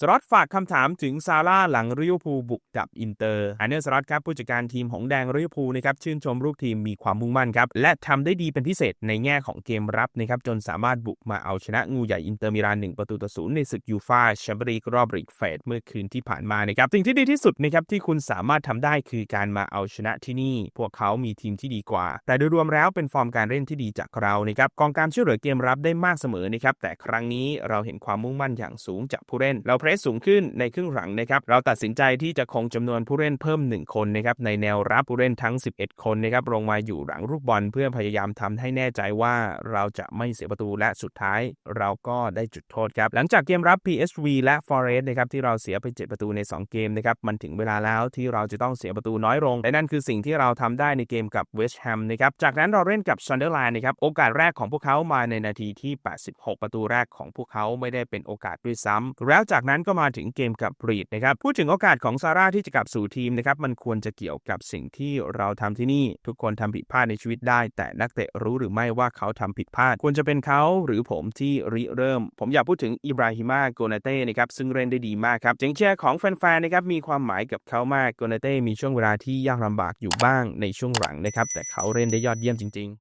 สรอตฝากคำถามถึงซาร่าหลังริวพูบุกกับอินเตอร์อันเนอร์สรอตครับผู้จัดการทีมของแดงริวพูนะครับชื่นชมลูกทีมมีความมุ่งมั่นครับ และทำได้ดีเป็นพิเศษในแง่ของเกมรับนะครับจนสามารถบุกมาเอาชนะงูใหญ่อินเตอร์มิลานหนึ่งประตูต่อศูนย์ในศึกยูฟาแชมเปี้ยนลีกรอบริกเฟสเมื่อคืนที่ผ่านมานะครับสิ่งที่ดีที่สุดนะครับที่คุณสามารถทำได้คือการมาเอาชนะที่นี่ พวกเขามีทีมที่ดีกว่า แต่โดยรวมแล้วเป็นฟอร์มการเล่นที่ดีจากเรานะครับกองการช่วยเหลือเกมรับได้มากเสมอนะครับแต่ครั้งนี้เราเห็นความมุ่งมั่นอย่างสูงจากผู้เล่นเราเพรสสูงขึ้นในครึ่งหลังนะครับเราตัดสินใจที่จะคงจำนวนผู้เล่นเพิ่ม 1 คนนะครับในแนวรับผู้เล่นทั้ง 11 คนนะครับลงมาอยู่หลังลูกบอลเพื่อพยายามทำให้แน่ใจว่าเราจะไม่เสียประตูและสุดท้าย เราก็ได้จุดโทษครับหลังจากเกมรับ PSV และ Forest นะครับที่เราเสียไป 7 ประตูใน 2 เกมนะครับมันถึงเวลาแล้วที่เราจะต้องเสียประตูน้อยลงและนั่นคือสิ่งที่เราทำได้ในเกมกับ West Ham นะครับจากนั้นเราเล่นกับ Sunderland นะครับโอกาสแรกของพวกเขามาในนาทีที่ 86 ประตูแรกของพวกเขาไม่ได้เป็นโอกาสด้วยซ้ำแล้วจากนั้นก็มาถึงเกมกับ Breed นะครับ พูดถึงโอกาสของซาร่าที่จะกลับสู่ทีมนะครับ มันควรจะเกี่ยวกับสิ่งที่เราทำที่นี่ ทุกคนทำผิดพลาดในชีวิตได้ แต่นักเตะรู้หรือไม่ว่าเขาทำผิดพลาด ควรจะเป็นเขาหรือผมที่ริเริ่ม ผมอยากพูดถึงอิบราฮิมาโกนาเต้นะครับ ซึ่งเล่นได้ดีมากครับเสียงเชียร์ของแฟนๆนะครับ มีความหมายกับเขามาก โกนาเต้มีช่วงเวลาที่ยากลำบากอยู่บ้างในช่วงหลังนะครับ แต่เขาเล่นได้ยอดเยี่ยมจริง ๆ